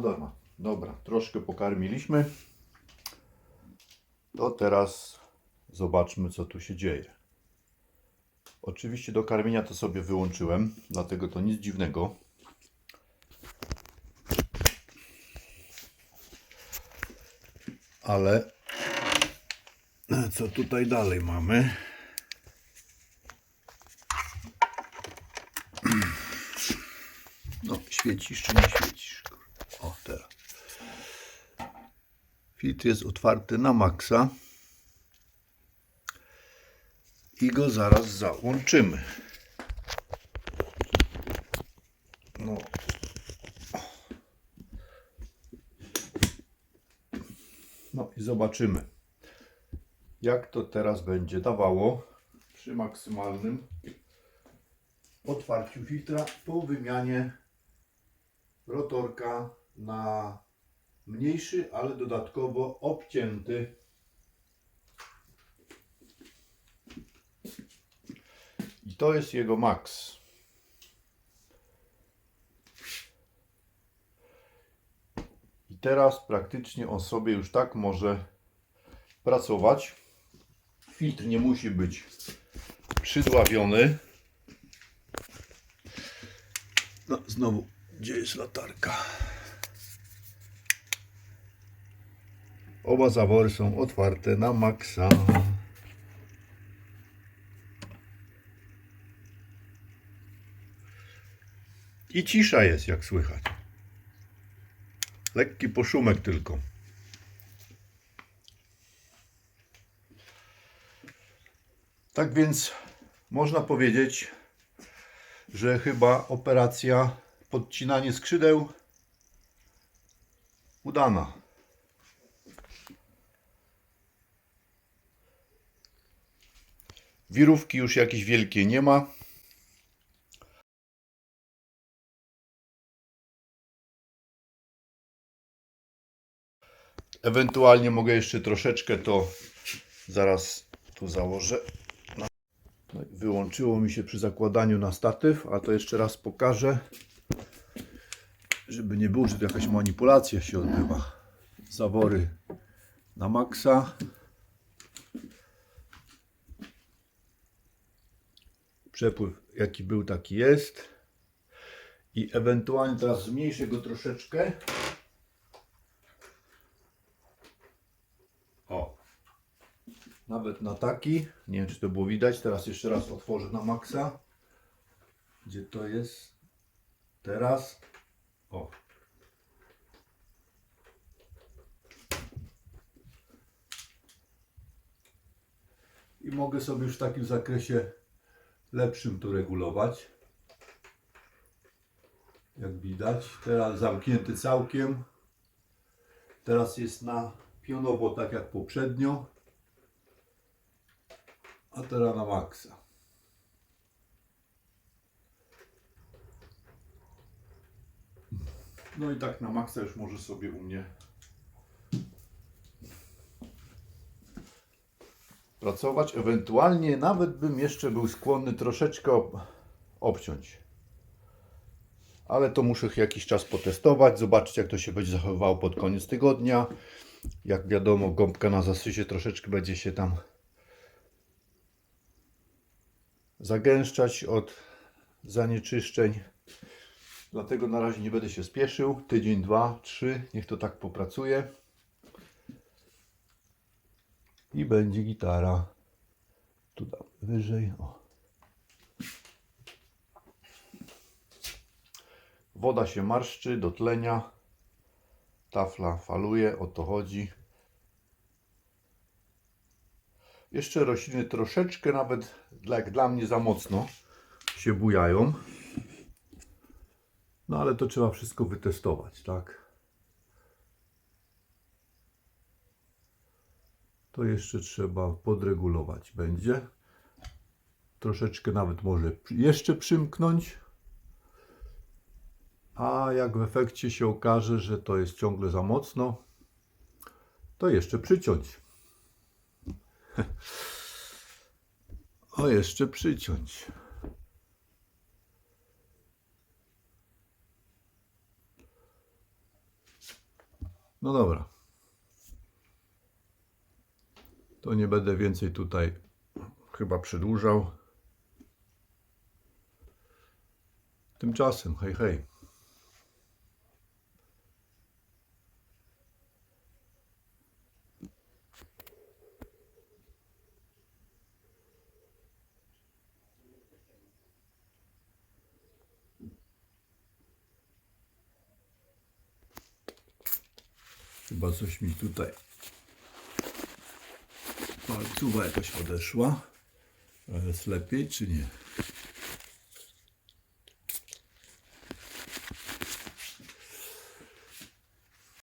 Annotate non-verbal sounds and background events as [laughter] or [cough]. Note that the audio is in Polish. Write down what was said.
Dobra, dobra, troszkę pokarmiliśmy. To teraz zobaczmy, co tu się dzieje. Oczywiście do karmienia to sobie wyłączyłem, dlatego to nic dziwnego. Ale co tutaj dalej mamy? No, świecisz czy nie świecisz? O, teraz. Filtr jest otwarty na maksa. I go zaraz załączymy. No. No i zobaczymy, jak to teraz będzie dawało przy maksymalnym otwarciu filtra po wymianie rotorka na mniejszy, ale dodatkowo obcięty. I to jest jego maks. I teraz praktycznie on sobie już tak może pracować. Filtr nie musi być przydławiony. No, znowu, gdzie jest latarka? Oba zawory są otwarte na maksa. I cisza jest, jak słychać. Lekki poszumek tylko. Tak więc można powiedzieć, że chyba operacja podcinanie skrzydeł udana. Wirówki już jakieś wielkie nie ma. Ewentualnie mogę jeszcze troszeczkę to zaraz tu założę. Wyłączyło mi się przy zakładaniu na statyw, a to jeszcze raz pokażę, żeby nie było, że tu jakaś manipulacja się odbywa. Zawory na maksa. Przepływ jaki był, taki jest. I ewentualnie teraz zmniejszę go troszeczkę. O. Nawet na taki. Nie wiem, czy to było widać. Teraz jeszcze raz otworzę na maksa. Gdzie to jest? Teraz. O. I mogę sobie już w takim zakresie lepszym to regulować. Jak widać. Teraz zamknięty całkiem. Teraz jest na pionowo tak jak poprzednio. A teraz na maksa. No i tak na maksa już może sobie u mnie pracować. Ewentualnie nawet bym jeszcze był skłonny troszeczkę ob- obciąć. Ale to muszę jakiś czas potestować, zobaczyć jak to się będzie zachowywało pod koniec tygodnia. Jak wiadomo, gąbka na zasysie troszeczkę będzie się tam zagęszczać od zanieczyszczeń. Dlatego na razie nie będę się spieszył. Tydzień, dwa, trzy, niech to tak popracuje. I będzie gitara. Tu dam wyżej. O. Woda się marszczy do tlenia. Tafla faluje, o to chodzi. Jeszcze rośliny troszeczkę, nawet jak dla mnie za mocno się bujają. No ale to trzeba wszystko wytestować, tak? To jeszcze trzeba podregulować będzie. Troszeczkę nawet może jeszcze przymknąć. A jak w efekcie się okaże, że to jest ciągle za mocno, to jeszcze przyciąć. [laughs] O, jeszcze przyciąć. No dobra. To nie będę więcej tutaj chyba przedłużał. Tymczasem, hej, hej. Chyba coś mi tutaj palcuwa jakoś odeszła. Ale jest lepiej czy nie?